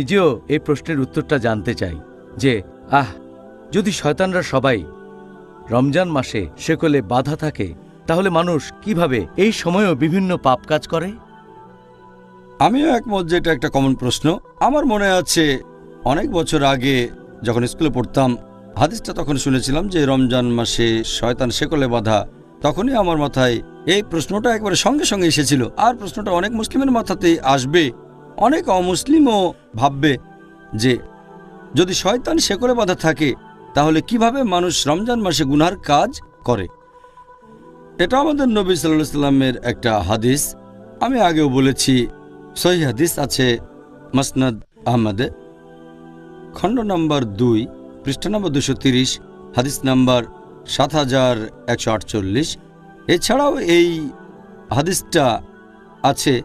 নিজেও এই প্রশ্নের উত্তরটা জানতে চাই, যে, আহ, যদি শয়তানরা সবাই রমজান মাসে সেকলে বাধা থাকে, তাহলে মানুষ কীভাবে এই সময়েও বিভিন্ন পাপ কাজ করে? আমিও একমত যে এটা একটা কমন প্রশ্ন। আমার মনে আছে, অনেক বছর আগে যখন স্কুলে পড়তাম, হাদিসটা তখন শুনেছিলাম যে রমজান মাসে শয়তান শেকলে বাঁধা, তখনই আমার মাথায় এই প্রশ্নটা একবারে সঙ্গে সঙ্গে এসেছিল। আর প্রশ্নটা অনেক মুসলিমের মাথাতেই আসবে। অনেক অমুসলিমও ভাববে যে, যদি শয়তান শেকলে বাঁধা থাকে, তাহলে কীভাবে মানুষ রমজান মাসে গুনার কাজ করে? এটা আমাদের নবী সাল্লাহ সাল্লামের একটা হাদিস। আমি আগেও বলেছি, সহি হাদিস আছে মসনাদ আহমদে, খণ্ড নম্বর দুই, পৃষ্ঠা নম্বর দুশো তিরিশ, হাদিস নাম্বার সাত হাজার একশো আটচল্লিশ। এছাড়াও এই হাদিসটা আছে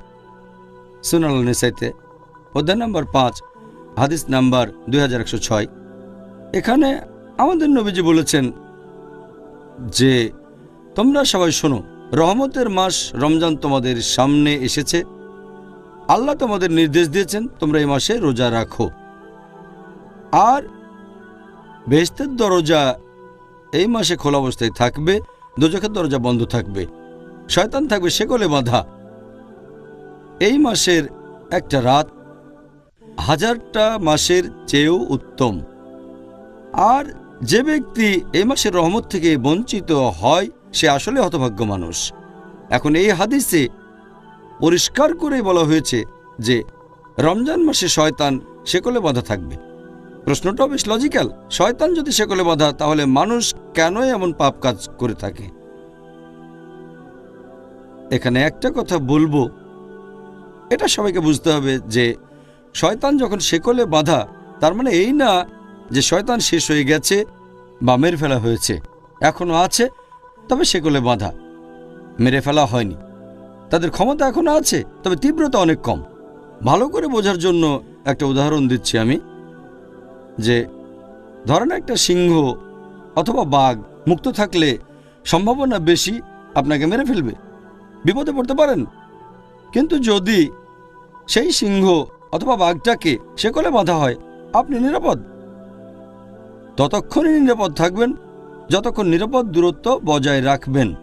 সুনাল নিসাইতে। অধ্যায় নম্বর পাঁচ, হাদিস নাম্বার দুই হাজার একশো ছয়। এখানে আমাদের নবীজি বলেছেন যে, তোমরা সবাই শোনো, রহমতের মাস রমজান তোমাদের সামনে এসেছে। আল্লাহ তোমাদের নির্দেশ দিয়েছেন, তোমরা এই মাসে রোজা রাখো। আর বেহেস্তের দরজা এই মাসে খোলা অবস্থায় থাকবে, দোজখের দরজা বন্ধ থাকবে। শয়তান থাকবে সেকলে বাঁধা। এই মাসের একটা রাত হাজারটা মাসের চেয়েও উত্তম। আর যে ব্যক্তি এই মাসের রহমত থেকে বঞ্চিত হয়, সে আসলে হতভাগ্য মানুষ। এখন এই হাদিসে পরিষ্কার করে বলা হয়েছে যে, রমজান মাসে শয়তান সেকলে বাঁধা থাকবে। প্রশ্নটাও বেশ লজিক্যাল শয়তান যদি সেকলে বাঁধা, তাহলে মানুষ কেনই এমন পাপ কাজ করে থাকে? এখানে একটা কথা বলব এটা সবাইকে বুঝতে হবে যে শয়তান যখন শেকলে বাঁধা, তার মানে এই না যে শয়তান শেষ হয়ে গেছে বা মেরে ফেলা হয়েছে এখনও আছে, তবে শেকলে বাঁধা, মেরে ফেলা হয়নি। তাদের ক্ষমতা এখনও আছে, তবে তীব্রতা অনেক কম। ভালো করে বোঝার জন্য একটা উদাহরণ দিচ্ছি আমি, যে ধরেন একটা সিংহ অথবা বাঘ মুক্ত থাকলে সম্ভাবনা বেশি আপনাকে মেরে ফেলবে। বিপদে পড়তে পারেন। কিন্তু যদি সেই সিংহ অথবা বাঘটাকে সেকলে বাঁধা হয়। আপনি নিরাপদ? ততক্ষণই নিরাপদ থাকবেন, যতক্ষণ নিরাপদ দূরত্ব বজায় রাখবেন।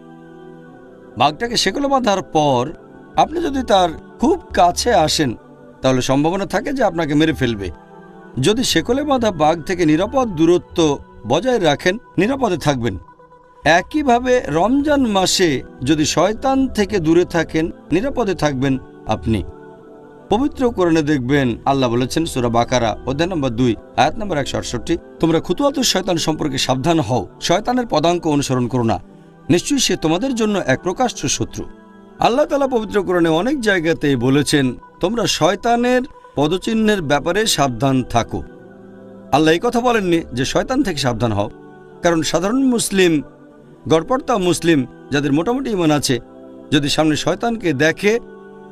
বাঘটাকে সেকলে বাঁধার পর আপনি যদি তার খুব কাছে আসেন, তাহলে সম্ভাবনা থাকে যে আপনাকে মেরে ফেলবে। যদি সেকলে বাঁধা বাঘ থেকে নিরাপদ দূরত্ব বজায় রাখেন, নিরাপদে থাকবেন। একইভাবে রমজান মাসে যদি শয়তান থেকে দূরে থাকেন, নিরাপদে থাকবেন আপনি। পবিত্র করণে দেখবেন আল্লাহ বলেছেন সুরা বাকারা, অধ্যায় নম্বর দুই, আয়াত নম্বর একশো আটষট্টি, তোমরা খুতুয়াত শয়তান সম্পর্কে সাবধান হও, শয়তানের পদাঙ্ক অনুসরণ করো না। নিশ্চয়ই সে তোমাদের জন্য এক প্রকাশ্য শত্রু। আল্লাহ তালা পবিত্র করণে অনেক জায়গাতেই বলেছেন, তোমরা শয়তানের পদচিহ্নের ব্যাপারে সাবধান থাকো। আল্লাহ এই কথা বলেননি যে শয়তান থেকে সাবধান হও, কারণ সাধারণ মুসলিম, গড়পড়তা মুসলিম, যাদের মোটামুটি ইমান আছে, যদি সামনে শয়তানকে দেখে,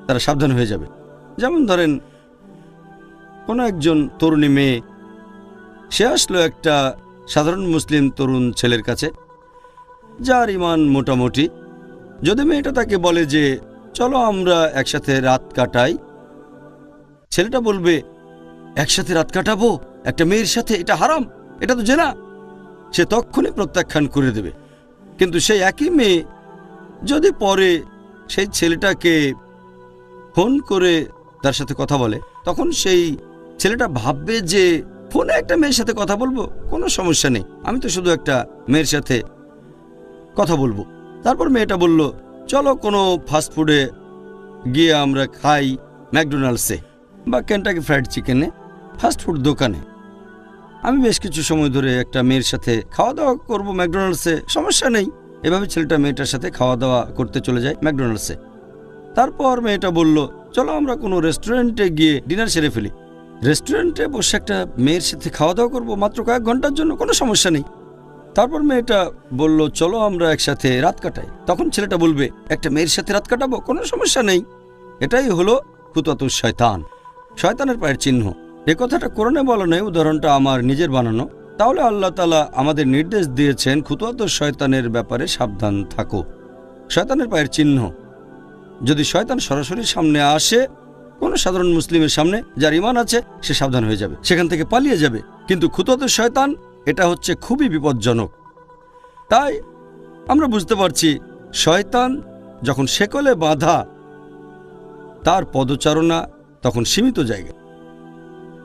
তারা সাবধান হয়ে যাবে। যেমন ধরেন, কোনো একজন তরুণী মেয়ে, সে আসলো একটা সাধারণ মুসলিম তরুণ ছেলের কাছে, যার ইমান মোটামুটি। যদি মেয়েটা তাকে বলে যে, চলো আমরা একসাথে রাত কাটাই, ছেলেটা বলবে, একসাথে রাত কাটাবো? একটা মেয়ের সাথে? এটা হারাম, এটা তো জেনা। সে তক্ষণই প্রত্যাখ্যান করে দেবে। কিন্তু সেই একই মেয়ে যদি পরে সেই ছেলেটাকে ফোন করে তার সাথে কথা বলে, তখন সেই ছেলেটা ভাববে যে ফোনে একটা মেয়ের সাথে কথা বলব, কোনো সমস্যা নেই। আমি তো শুধু একটা মেয়ের সাথে কথা বলব। তারপর মেয়েটা বলল, চলো কোনো ফাস্টফুডে গিয়ে আমরা খাই ম্যাকডোনাল্ডসে বা কেন্টাকি ফ্রাইড চিকেনে ফাস্টফুড দোকানে। আমি বেশ কিছু সময় ধরে একটা মেয়ের সাথে খাওয়া দাওয়া করব ম্যাকডোনাল্ডসে, সমস্যা নেই। এভাবে ছেলেটা মেয়েটার সাথে খাওয়া দাওয়া করতে চলে যায় ম্যাকডোনাল্ডসে। তারপর মেয়েটা বলল চলো আমরা কোনো রেস্টুরেন্টে গিয়ে ডিনার সেরে ফেলি। রেস্টুরেন্টে বসে একটা মেয়ের সাথে খাওয়া দাওয়া করব, মাত্র কয়েক ঘণ্টার জন্য, কোনো সমস্যা নেই। তারপর মেয়েটা বলল, চলো আমরা একসাথে রাত কাটাই। তখন ছেলেটা বলবে, একটা মেয়ের সাথে রাত কাটাবো, কোনো সমস্যা নেই। এটাই হলো কুতত শয়তান। শয়তানের পায়ের চিহ্ন। এ কথাটা কোরআনে বলা নেই, উদাহরণটা আমার নিজের বানানো। তাহলে আল্লাহ তালা আমাদের নির্দেশ দিয়েছেন খুতুয়াত শয়তানের ব্যাপারে সাবধান থাকো। শয়তানের পায়ের চিহ্ন। যদি শয়তান সরাসরি সামনে আসে, কোনো সাধারণ মুসলিমের সামনে যার ইমান আছে, সে সাবধান হয়ে যাবে, সেখান থেকে পালিয়ে যাবে। কিন্তু খুতত শয়তান, এটা হচ্ছে খুবই বিপজ্জনক। তাই আমরা বুঝতে পারছি, শয়তান যখন শেকলে বাঁধা তার পদচারণা তখন সীমিত জায়গা।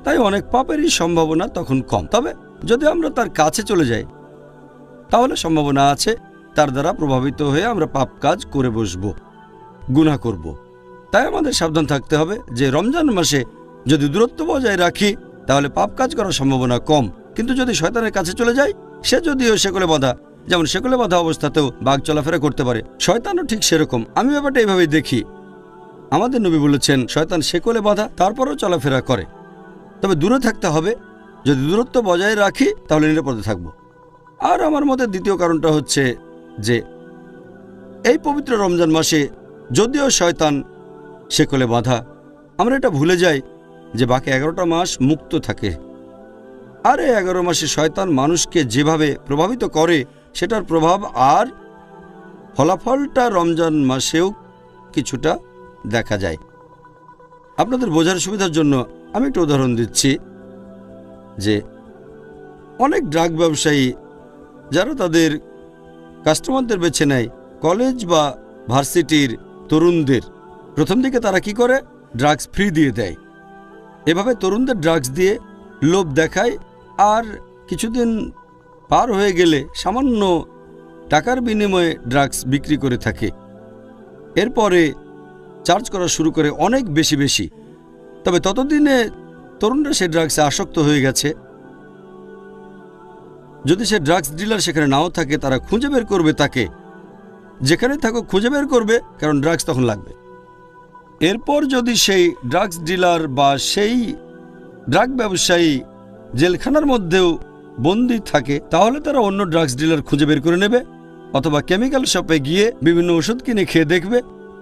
তাই অনেক পাপেরই সম্ভাবনা তখন কম। তবে যদি আমরা তার কাছে চলে যাই, তাহলে সম্ভাবনা আছে, তার দ্বারা প্রভাবিত হয়ে আমরা পাপ কাজ করে বসব। গুনাহ করব। তাই আমাদের সাবধান থাকতে হবে যে রমজান মাসে যদি দূরত্ব বজায় রাখি, তাহলে পাপ কাজ করার সম্ভাবনা কম। কিন্তু যদি শয়তানের কাছে চলে যায় সে যদিও সেকলে বাঁধা, যেমন সেকলে বাঁধা অবস্থাতেও বাঘ চলাফেরা করতে পারে। শয়তানও ঠিক সেরকম। আমি ব্যাপারটা এইভাবেই দেখি। আমাদের নবী বলেছেন, শয়তান শেকলে বাঁধা, তারপরও চলাফেরা করে। তবে দূরে থাকতে হবে। যদি দূরত্ব বজায় রাখি, তাহলে নিরাপদে থাকব। আর আমার মতে দ্বিতীয় কারণটা হচ্ছে যে, এই পবিত্র রমজান মাসে যদিও শয়তান শেকলে বাঁধা, আমরা এটা ভুলে যাই যে বাকি এগারোটা মাস মুক্ত থাকে। আর এই এগারো মাসে শয়তান মানুষকে যেভাবে প্রভাবিত করে, সেটার প্রভাব আর ফলাফলটা রমজান মাসেও কিছুটা দেখা যায়। আপনাদের বোঝার সুবিধার জন্য আমি একটা উদাহরণ দিচ্ছি যে অনেক ড্রাগ ব্যবসায়ী যারা তাদের কাস্টমারদের বেছে নেয়, কলেজ বা ভার্সিটির তরুণদের। প্রথম দিকে তারা কি করে? ড্রাগস ফ্রি দিয়ে দেয়। এভাবে তরুণদের ড্রাগস দিয়ে লোভ দেখায় আর কিছুদিন পার হয়ে গেলে সামান্য টাকার বিনিময়ে ড্রাগস বিক্রি করে থাকে। এরপরে চার্জ করা শুরু করে অনেক বেশি বেশি। তবে ততদিনে তরুণরা সে ড্রাগসে আসক্ত হয়ে গেছে। যদি সে ড্রাগস ডিলার সেখানে নাও থাকে, তারা খুঁজে বের করবে তাকে। যেখানে থাকো খুঁজে বের করবে, কারণ ড্রাগস তখন লাগবে। এরপর যদি সেই ড্রাগস ডিলার বা সেই ড্রাগ ব্যবসায়ী জেলখানার মধ্যেও বন্দি থাকে, তাহলে তারা অন্য ড্রাগস ডিলার খুঁজে বের করে নেবে, অথবা কেমিক্যাল শপে গিয়ে বিভিন্ন ওষুধ কিনে খেয়ে দেখবে,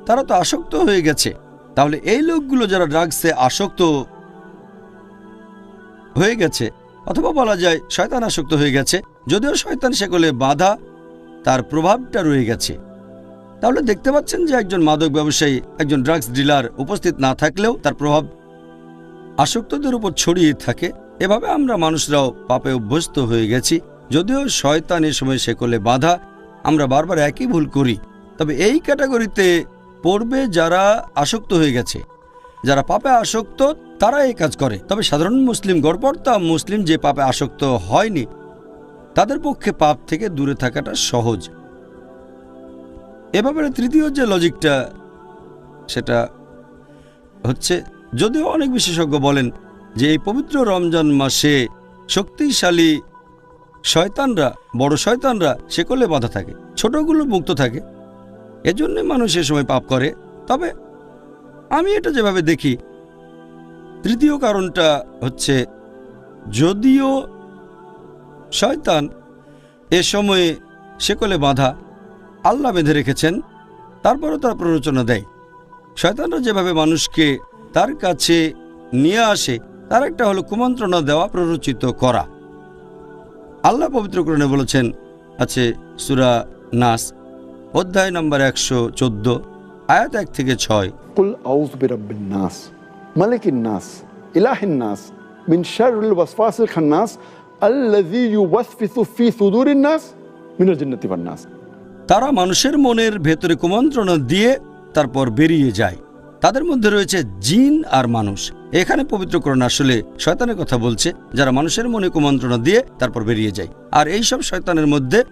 তারা তো আসক্ত হয়ে গেছে। তাহলে এই লোকগুলো যারা ড্রাগসে আসক্ত হয়ে গেছে, অথবা বলা যায় শয়তান আসক্ত হয়ে গেছে, যদিও শয়তান সেগুলো বাধা তার প্রভাবটা রয়ে গেছে। তাহলে দেখতে পাচ্ছেন যে একজন মাদক ব্যবসায়ী, একজন ড্রাগস ডিলার উপস্থিত না থাকলেও তার প্রভাব আসক্তদের উপর ছড়িয়ে থাকে। এভাবে আমরা মানুষরাও পাপে অভ্যস্ত হয়ে গেছি। যদিও শয়তান এ সময় সেকলে বাধা, আমরা বারবার একই ভুল করি। তবে এই ক্যাটাগরিতে পড়বে যারা আসক্ত হয়ে গেছে। যারা পাপে আসক্ত, তারা এই কাজ করে। তবে সাধারণ মুসলিম গড়পড়তা মুসলিম যে পাপে আসক্ত হয়নি তাদের পক্ষে পাপ থেকে দূরে থাকাটা সহজ। এ ব্যাপারে তৃতীয় যে লজিকটা, সেটা হচ্ছে, যদিও অনেক বিশেষজ্ঞ বলেন যে এই পবিত্র রমজান মাসে শক্তিশালী শয়তানরা, বড় শয়তানরা সেকলে বাধা থাকে, ছোটগুলো মুক্ত থাকে। এজন্য মানুষ এ সময় পাপ করে। তবে আমি এটা যেভাবে দেখি, তৃতীয় কারণটা হচ্ছে, যদিও শয়তান এ সময়ে সেকলে বাঁধা আল্লাহ বেঁধে রেখেছেন, তারপরও তার প্ররোচনা দেয়। শয়তানরা যেভাবে মানুষকে তার কাছে নিয়ে আসে, তার একটা হলো কুমন্ত্রণা দেওয়া, প্ররোচিত করা। আল্লাহ পবিত্রকরণে বলেছেন, আছে সুরা নাস, অধ্যায় নম্বর একশো চোদ্দ, আয়াত এক থেকে ছয়। নাস, মালিকিন নাস, ইলাহিন নাস, মিন শারুল ওয়াসফাসিল খান্নাস তারা মানুষের মনের ভেতরে কুমন্ত্রণা দিয়ে তারপর বেরিয়ে যায়। তাদের মধ্যে রয়েছে জিন আর মানুষ। এখানে পবিত্রকরণ আসলে শয়তানের কথা বলছে, যারা মানুষের মনে কুমন্ত্রণা দিয়ে তারপর বেরিয়ে যায়। আর এই সব শয়তানের মধ্যে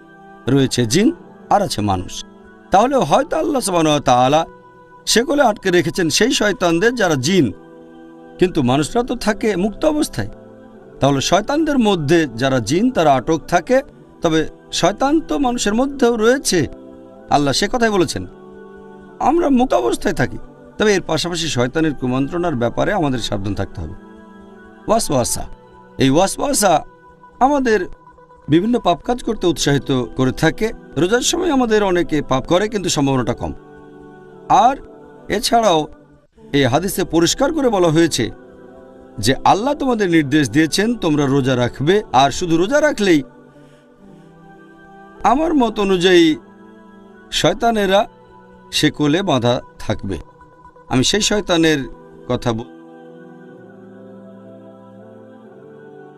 রয়েছে জিন, আর আছে মানুষ। তাহলে হয়তো আল্লাহ সবানতালা সেগুলো আটকে রেখেছেন সেই শয়তানদের যারা জিন। কিন্তু মানুষরা তো থাকে মুক্ত অবস্থায়। তাহলে শয়তানদের মধ্যে যারা জিন, তারা আটক থাকে। তবে শয়তান তো মানুষের মধ্যেও রয়েছে। আল্লাহ সে কথাই বলেছেন, আমরা মুক্ত অবস্থায় থাকি, তবে এর পাশাপাশি শয়তানের কুমন্ত্রণার ব্যাপারে আমাদের সাবধান থাকতে হবে। ওয়াসওয়াসা, এই ওয়াসওয়াসা আমাদের বিভিন্ন পাপ কাজ করতে উৎসাহিত করে থাকে। রোজার সময় আমাদের অনেকে পাপ করে, কিন্তু সম্ভাবনাটা কম। আর এছাড়াও এই হাদিসে পরিষ্কার করে বলা হয়েছে যে আল্লাহ তোমাদের নির্দেশ দিয়েছেন, তোমরা রোজা রাখবে, আর শুধু রোজা রাখলেই? আমার মত অনুযায়ী, শয়তানেরা সে কোলে বাঁধা থাকবে। আমি সেই শয়তানের কথা বল-